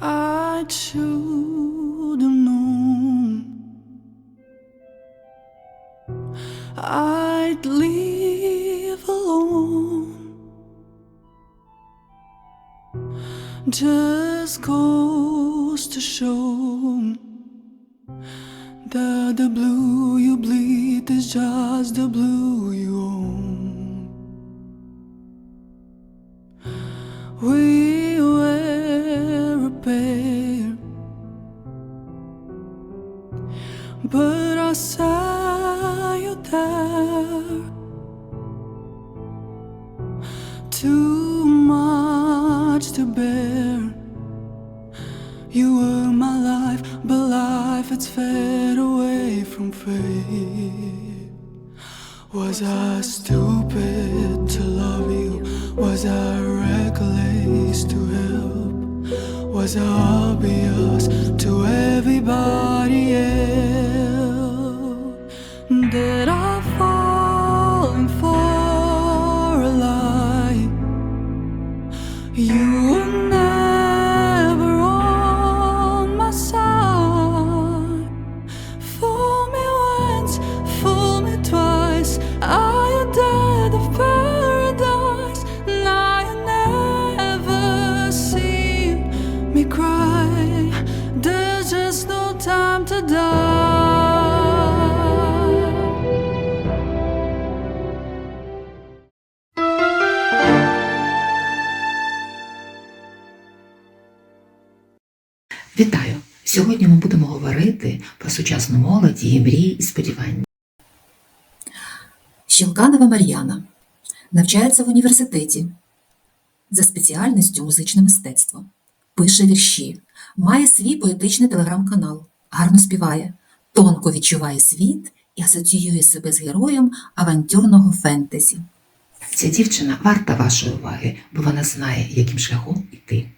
I should have known I'd leave alone. Just goes to show that the blue you bleed is just the blue you Too much to bear. You were my life, but life it's fed away from fate. Was I stupid to love you? Was I reckless to help? Was I obvious to everybody Сьогодні ми будемо говорити про сучасну молодь, її мрії і сподівання. Щелканова Мар'яна навчається в університеті за спеціальністю музичне мистецтво, пише вірші, має свій поетичний телеграм-канал, гарно співає, тонко відчуває світ і асоціює себе з героєм авантюрного фентезі. Ця дівчина варта вашої уваги, бо вона знає, яким шляхом іти.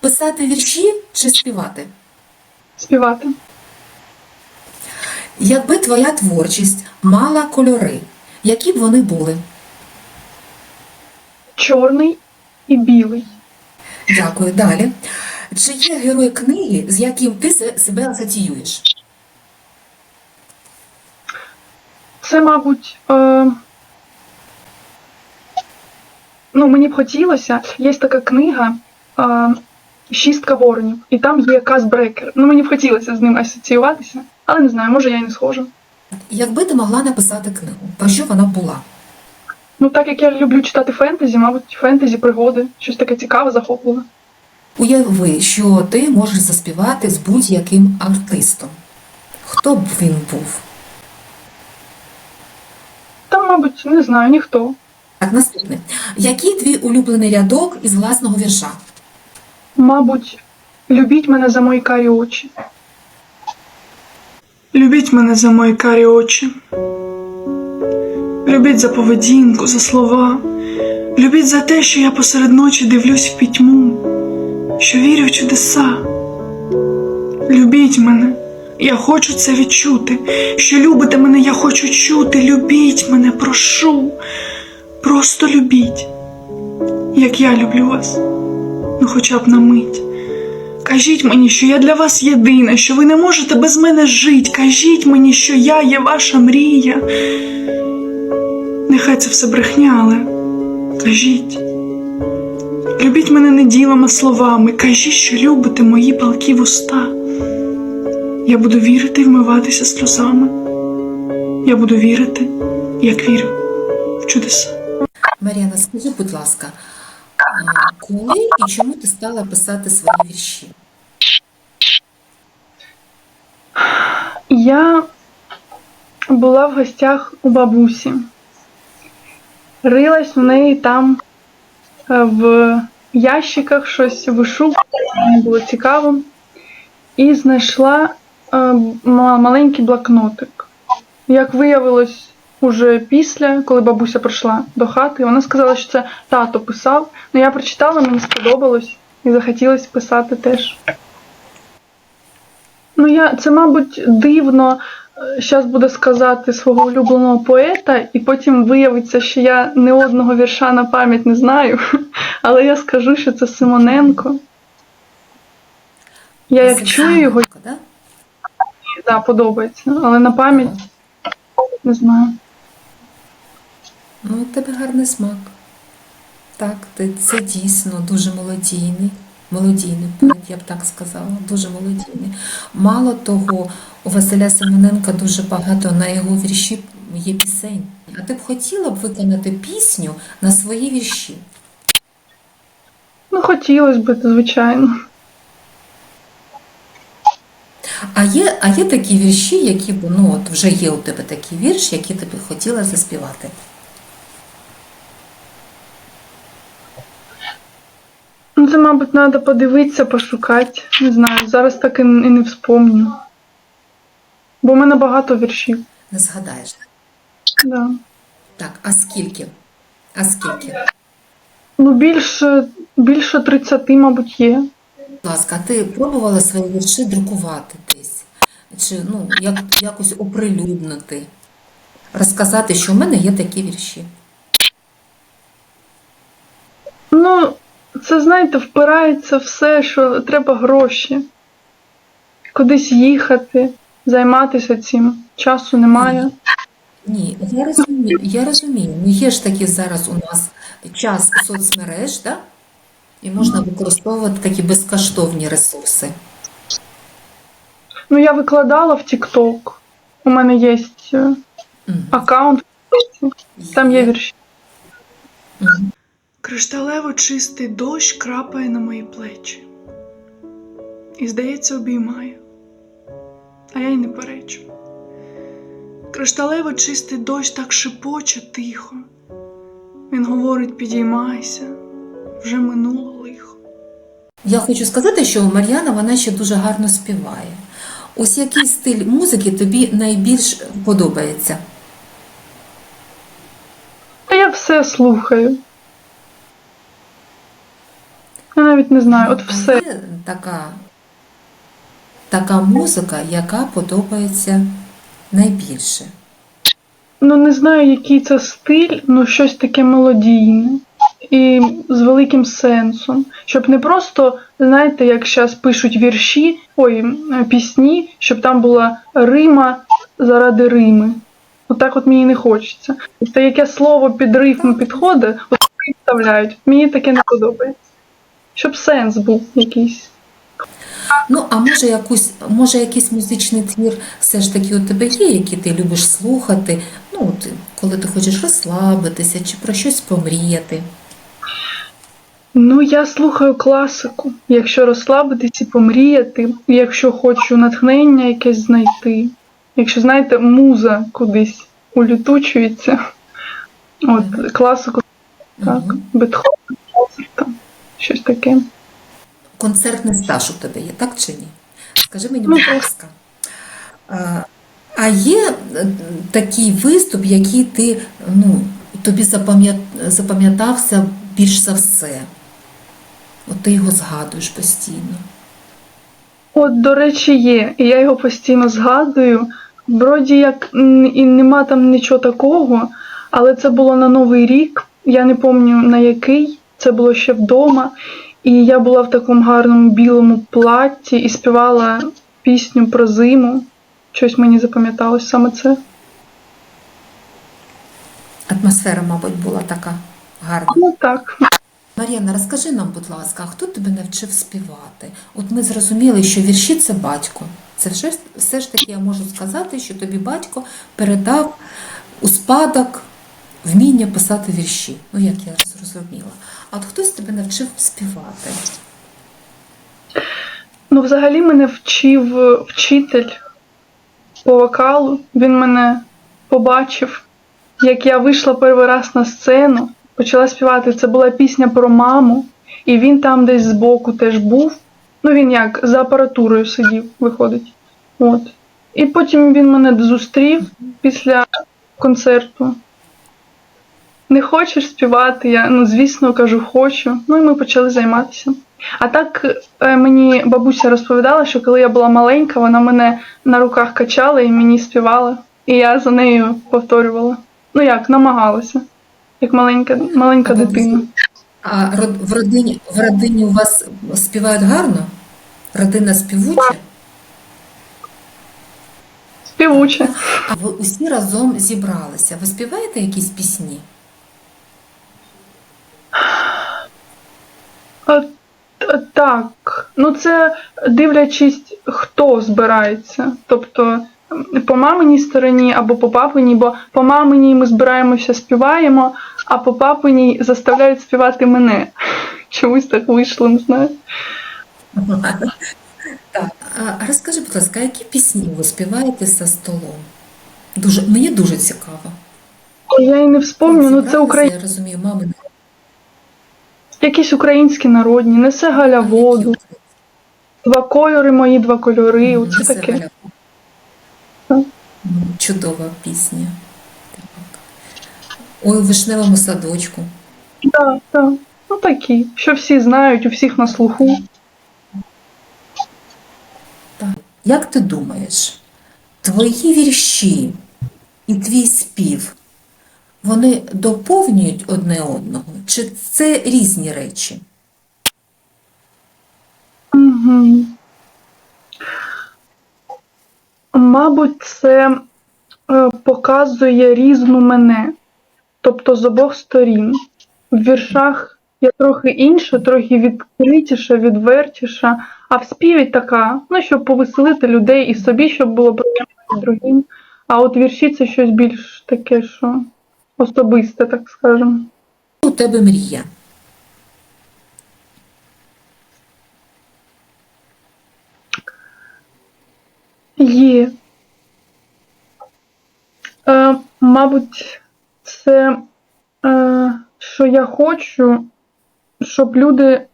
Писати вірші чи співати? Співати. Якби твоя творчість мала кольори, які б вони були? Чорний і білий. Дякую. Далі. Чи є герой книги, з яким ти се- себе асоціюєш? Це, мабуть, е... ну, мені б хотілося, є така книга е... Шістка воронів, і там є Казбрекер. Ну, мені б хотілося з ним асоціюватися, але не знаю, може я і не схожа. Якби ти могла написати книгу, про що вона була? Ну, так як я люблю читати фентезі, мабуть, фентезі, пригоди, щось таке цікаве, захопливе. Уяви, що ти можеш заспівати з будь-яким артистом. Хто б він був? Там, мабуть, не знаю, ніхто. Так, наступне. Який твій улюблений рядок із власного вірша? Мабуть, любіть мене за мої карі очі. Любіть мене за мої карі очі. Любіть за поведінку, за слова. Любіть за те, що я посеред ночі дивлюсь в пітьму, що вірю в чудеса. Любіть мене, я хочу це відчути. Що любите мене, я хочу чути. Любіть мене, прошу. Просто любіть, як я люблю вас, ну хоча б на мить. Кажіть мені, що я для вас єдина, що ви не можете без мене жити. Кажіть мені, що я є ваша мрія. Нехай це все брехня, але кажіть. Любіть мене не ділом, а словами. Кажіть, що любите мої палкі вуста. Я буду вірити і вмиватися сльозами. Я буду вірити, як вірю в чудеса. Мар'яна, скажи, будь ласка, коли і чому ти стала писати свої вірші? Я була в гостях у бабусі. Рилась в неї там е, в ящиках щось вишукувала, мені було цікаво. І знайшла е, маленький блокнотик. Як виявилось уже після, коли бабуся прийшла до хати, вона сказала, що це тато писав. Ну я прочитала, мені сподобалось і захотілося писати теж. Ну, я це, мабуть, дивно зараз буде сказати свого улюбленого поета, і потім виявиться, що я не одного вірша на пам'ять не знаю. Але я скажу, що це Симоненко. Я як чую його, да? да, подобається, але на пам'ять не знаю. Ну, у тебе гарний смак. Так, ти, це дійсно дуже молодійний. Молодійний поет, я б так сказала, дуже молодійний. Мало того, у Василя Семененка дуже багато на його вірші є пісень. А ти б хотіла б виконати пісню на свої вірші? Ну, хотілося б, звичайно. А є, а є такі вірші, які ну от вже є у тебе такий вірш, який ти б хотіла заспівати. Це, мабуть, треба подивитися, пошукати. Не знаю, зараз так і, не вспомню. Бо в мене багато віршів. Не згадаєш. Да. Так, а скільки? А скільки? Ну, більше, більше 30, мабуть, є. Будь ласка, а ти пробувала свої вірші друкувати десь? Чи ну, як, якось оприлюднити? Розказати, що в мене є такі вірші. Ну, це, знаєте, впирається все, що треба гроші. Кудись їхати, займатися цим. Часу немає. Ні, я розумію, я розумію. Ну є ж таки зараз у нас час соцмереж, да? і можна використовувати такі безкоштовні ресурси. Ну, я викладала в TikTok. У мене є е, аккаунт, там є вірші. Мгм. Кришталево чистий дощ крапає на мої плечі. І, здається, обіймає, а я й не перечу. Кришталево чистий дощ так шепоче тихо. Він говорить: підіймайся, вже минуло лихо. Я хочу сказати, що Мар'яна вона ще дуже гарно співає. Ось який стиль музики тобі найбільш подобається? Та я все слухаю. Я навіть не знаю, от все. Є така, така музика, яка подобається найбільше. Ну, не знаю, який це стиль, ну щось таке мелодійне і з великим сенсом. Щоб не просто, знаєте, як зараз пишуть вірші, ой, пісні, щоб там була рима заради рими. Отак от мені не хочеться. Тобто яке слово під рифму підходить, от таке вставляють. Мені таке не подобається. Щоб сенс був якийсь. Ну, а може, якусь, може якийсь музичний твір все ж таки у тебе є, який ти любиш слухати, ну, от, коли ти хочеш розслабитися чи про щось помріяти. Ну, я слухаю класику. Якщо розслабитись і помріяти, якщо хочу натхнення якесь знайти. Якщо, знаєте, муза кудись улітучується. От, класику, так, Мгм. Бетховен, там, щось таке. Концертний стаж у тебе є, так чи ні? Скажи мені, Ну, будь ласка. А, є е, такий виступ, який ти, ну, тобі запам'ятався більш за все? От ти його згадуєш постійно. От, до речі, є. І я його постійно згадую. Вроді як і нема там нічого такого, але це було на Новий рік. Я не пам'ятаю на який. Це було ще вдома. І я була в такому гарному білому платті і співала пісню про зиму. Щось мені запам'яталось саме це. Атмосфера, мабуть, була така гарна. Ну так. Мар'яна, розкажи нам, будь ласка, хто тебе навчив співати? От ми зрозуміли, що вірші це батько. Це все, все ж таки я можу сказати, що тобі батько передав у спадок вміння писати вірші. Ну, як я зрозуміла. А от хтось тебе навчив співати. Ну, взагалі мене вчив е, вчитель по вокалу. Він мене побачив, як я вийшла перший раз на сцену, почала співати. Це була пісня про маму, і він там десь збоку теж був. Ну, він як за апаратурою сидів, виходить. От. І потім він мене зустрів після концерту. Не хочеш співати? Я, ну, звісно, кажу, хочу. Ну і ми почали займатися. А так е, мені бабуся розповідала, що коли я була маленька, вона мене на руках качала і мені співала. І я за нею повторювала. Ну як, намагалася, як маленька, маленька А дитина. А в родині, в родині у вас співають гарно? Родина співуча, Співуче. а ви усі разом зібралися. Ви співаєте якісь пісні? А, т- так, ну це дивлячись, хто збирається. Тобто по маминій стороні або по папиній, бо по маминій ми збираємося, співаємо, а по папиній заставляють співати мене. Чомусь так вийшло, не знаю. Так. А розкажи, будь ласка, які пісні ви співаєте за столом? Дуже, мені дуже цікаво. Я і не вспомню, ну це Зібралися, Украї... Я розумію, мами якісь українські народні, несе Галя воду, два кольори мої, два кольори. Оце таке. Чудова пісня. Так. Ой, у вишневому садочку. Так, так. Ну такі, що всі знають, у всіх на слуху. Так. Як ти думаєш, твої вірші і твій спів, вони доповнюють одне одного? Чи це різні речі? Угу. Мабуть, це е, показує різну мене, тобто з обох сторін. В віршах я трохи інша, трохи відкритіша, відвертіша, а в співі така, ну, щоб повеселити людей і собі, щоб було приємно другим. А от вірші це щось більш таке, що особисте, так скажемо. У тебе мрія. Є. Е, мабуть, це, е, що я хочу, щоб люди,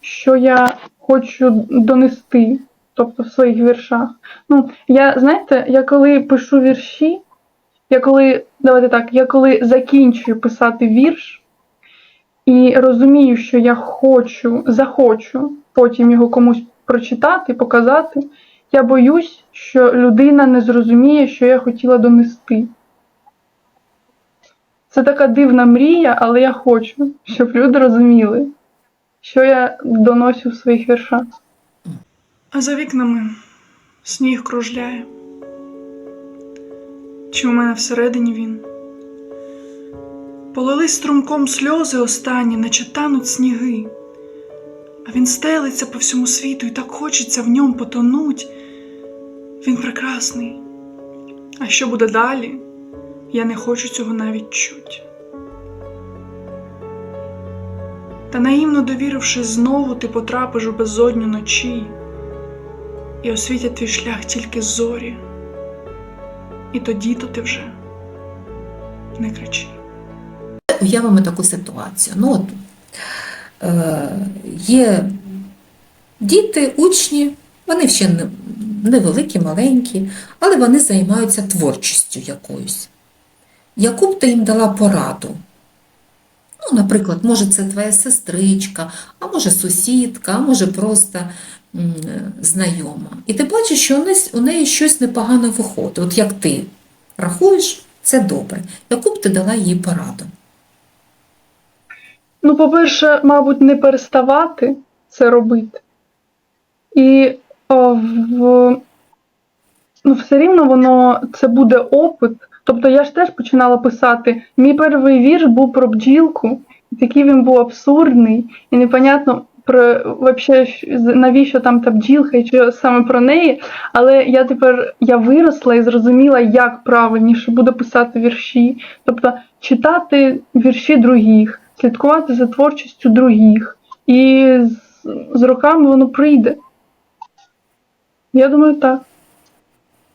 що я хочу донести, тобто в своїх віршах. Ну, я, знаєте, я коли пишу вірші, я коли, давайте так, я коли закінчую писати вірш і розумію, що я хочу, захочу потім його комусь прочитати, показати, я боюсь, що людина не зрозуміє, що я хотіла донести. Це така дивна мрія, але я хочу, щоб люди розуміли, що я доносю в своїх віршах. А за вікнами сніг кружляє. Чи у мене всередині він? Полились струмком сльози останні, наче тануть сніги. А він стелиться по всьому світу і так хочеться в ньому потонуть. Він прекрасний. А що буде далі? Я не хочу цього навіть чуть. Та наївно довірившись знову, ти потрапиш у безодню ночі, і освітять твій шлях тільки зорі. І тоді то ти вже не кричи. Уявимо таку ситуацію. Ну, от, е, є діти, учні, вони ще не- невеликі, маленькі, але вони займаються творчістю якоюсь. Яку б ти їм дала пораду? Ну, наприклад, може, це твоя сестричка, а може сусідка, а може просто знайома. І ти бачиш, що у неї, щось непогано виходить. От як ти рахуєш, це добре. Яку б ти дала їй пораду? Ну, по-перше, мабуть, не переставати це робити. І о, в, ну, все рівно воно це буде опит. Тобто я ж теж починала писати. Мій перший вірш був про бджілку, і такий він був абсурдний, і непонятно про вообще, навіщо там та бджілка і що саме про неї. Але я тепер я виросла і зрозуміла, як правильніше буде писати вірші. Тобто читати вірші других, слідкувати за творчістю других. І з, з роками воно прийде. Я думаю, так.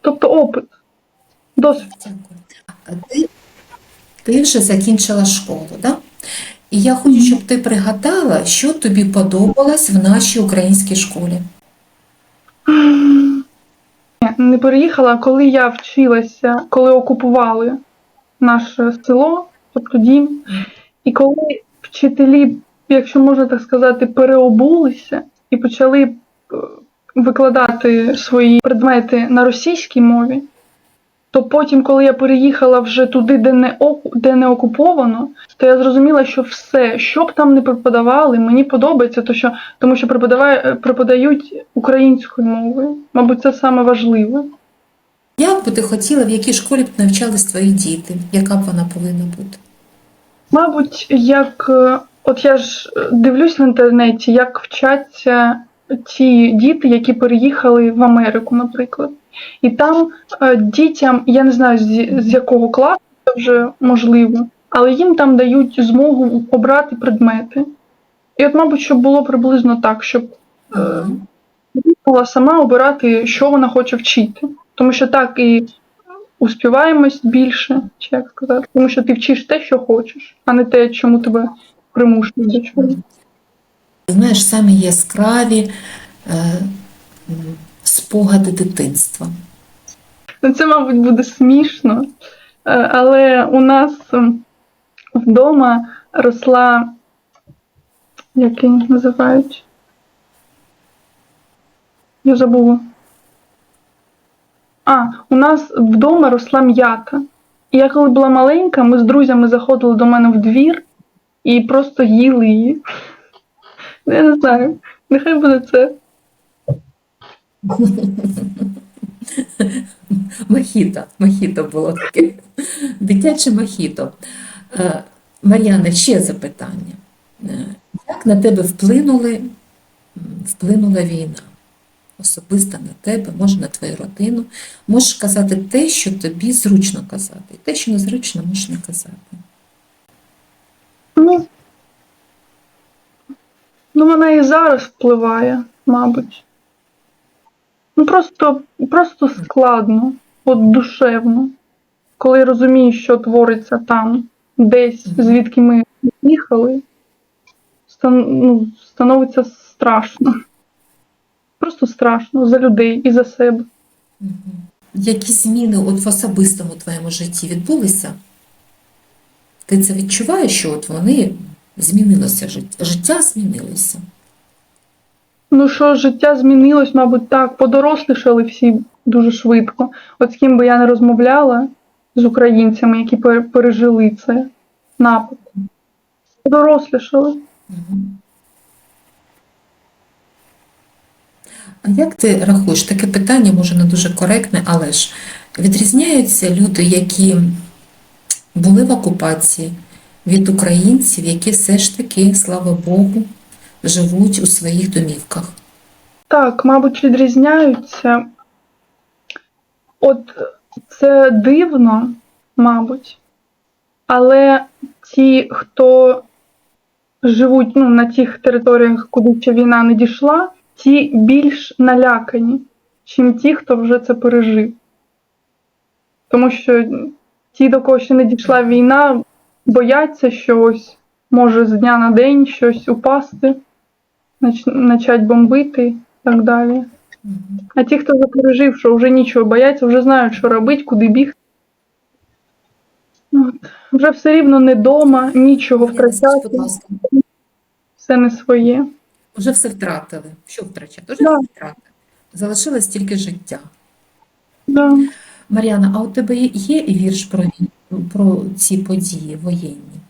Тобто опит, Дякую. А Ти, ти вже закінчила школу, да? І я хочу, щоб ти пригадала, що тобі подобалось в нашій українській школі. Не переїхала, коли я вчилася, коли окупували наше село, тобто дім. І коли вчителі, якщо можна так сказати, переобулися і почали е, викладати свої предмети на російській мові, то потім, коли я переїхала вже туди, де не, оку- де не окуповано, то я зрозуміла, що все, що б там не преподавали, мені подобається, то що, тому що е, преподають українською мовою. Мабуть, це саме важливе. Як би ти хотіла, в якій школі б навчались твої діти? Яка б вона повинна бути? Мабуть, як е, от я ж е, дивлюсь в інтернеті, як вчаться ті діти, які переїхали в Америку, наприклад. І там е, дітям, я не знаю з, якого класу це вже можливо, але їм там дають змогу обрати предмети. І от, мабуть, щоб було приблизно так, щоб е, сама обирати, що вона хоче вчити. Тому що так і успіваємось більше, чи як сказати, тому що ти вчиш те, що хочеш, а не те, чому тебе примушують до чогось. Знаєш, самі яскраві е, спогади дитинства. Ну, це, мабуть, буде смішно, е, але у нас вдома росла, як її називають? Я забула. А, у нас вдома росла м'ята. І я коли була маленька, ми з друзями заходили до мене в двір і просто їли її. Я не знаю, нехай буде це. Мохіто, мохіто було таке. Дитяче мохіто. Е, Мар'яна, ще запитання. Е, Як на тебе вплинули, вплинула війна? Особисто на тебе, може на твою родину. Можеш казати те, що тобі зручно казати. І те, що незручно, можеш не казати. Ну, ну вона і зараз впливає, мабуть. Ну просто, просто складно, от душевно. Коли розумієш, що твориться там, десь, звідки ми їхали, стан, ну, становиться страшно. Просто страшно за людей і за себе. Які зміни от в особистому твоєму житті відбулися? Ти це відчуваєш, що от вони змінилося життя, життя змінилося. Ну що, життя змінилось, мабуть, так. Подорослішали всі дуже швидко. От з ким би я не розмовляла з українцями, які пережили це напад. Подорослішали. А як ти рахуєш, таке питання може не дуже коректне, але ж відрізняються люди, які були в окупації від українців, які все ж таки, слава Богу, живуть у своїх домівках? Так, мабуть, відрізняються. От це дивно, мабуть. Але ті, хто живуть ну, на тих територіях, куди ще війна не дійшла, ті більш налякані, чим ті, хто вже це пережив. Тому що ті, до кого ще не дійшла війна, бояться, що ось може з дня на день щось упасти, почать бомбити і так далі. А ті, хто вже пережив, що вже нічого бояться, вже знають, що робити, куди бігти. От. Вже все рівно не дома, нічого втрачати, все не своє. вже все втратили. Що втрачати? Вже Да. все втратили. Залишилось тільки життя. Да. Мар'яна, а у тебе є вірш про, про ці події воєнні?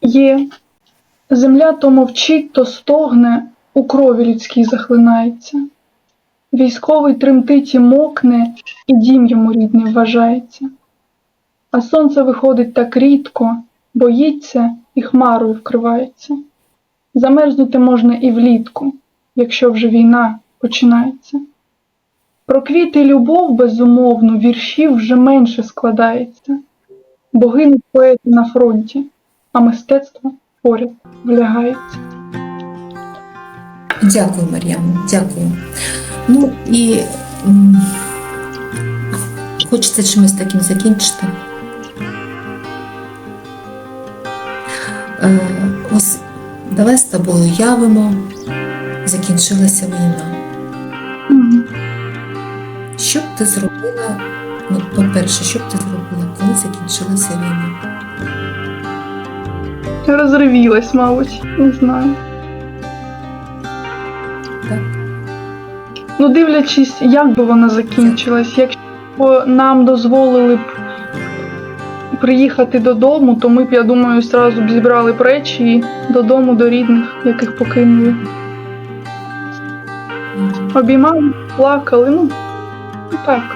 Є. Земля то мовчить, то стогне, у крові людській захлинається. Військовий тремтить і мокне, і дім йому рідний вважається. А сонце виходить так рідко, боїться і хмарою вкривається. Замерзнути можна і влітку, якщо вже війна починається. Про квіти любов безумовно віршів вже менше складається, бо гинуть поети на фронті а мистецтво поряд влягається. Дякую, Мар'яно, дякую. Ну і м, хочеться чимось таким закінчити. Е, ось давай з тобою уявимо, закінчилася війна. Що б ти зробила? Ну, по-перше, що б ти зробила, коли закінчилася війна? Розривілась, мабуть, не знаю. Так? Ну, дивлячись, як би вона закінчилась. Якщо б нам дозволили б приїхати додому, то ми б, я думаю, зразу б зібрали б речі і додому до рідних, яких покинули. Обіймали, плакали, ну так.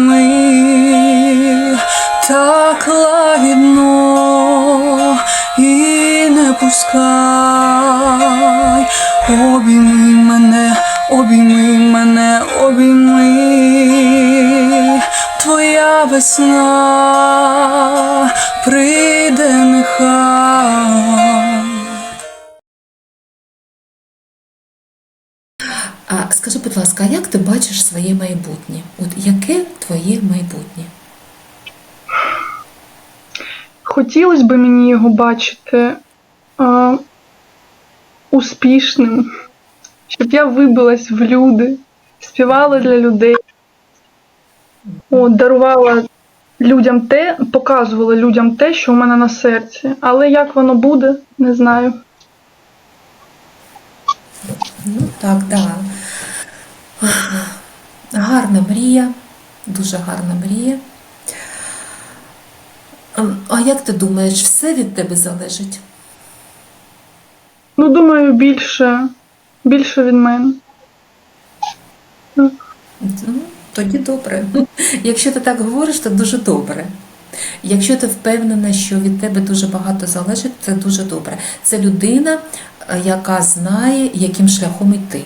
не пускай. Обійми мене, обійми мене, обійми. Твоя весна прийде нехай. А скажи, будь ласка, а як ти бачиш своє майбутнє? От яке твоє майбутнє? Хотілося б мені його бачити а, успішним, щоб я вибилась в люди, співала для людей, от, дарувала людям те, показувала людям те, що у мене на серці. Але як воно буде, не знаю. Ну так, да. Гарна мрія, дуже гарна мрія. Ем, А як ти думаєш, все від тебе залежить? Ну, думаю, більше, більше від мене. Ну, тоді добре. Якщо ти так говориш, то дуже добре. Якщо ти впевнена, що від тебе дуже багато залежить, це дуже добре. Це людина, е, яка знає, яким шляхом йти.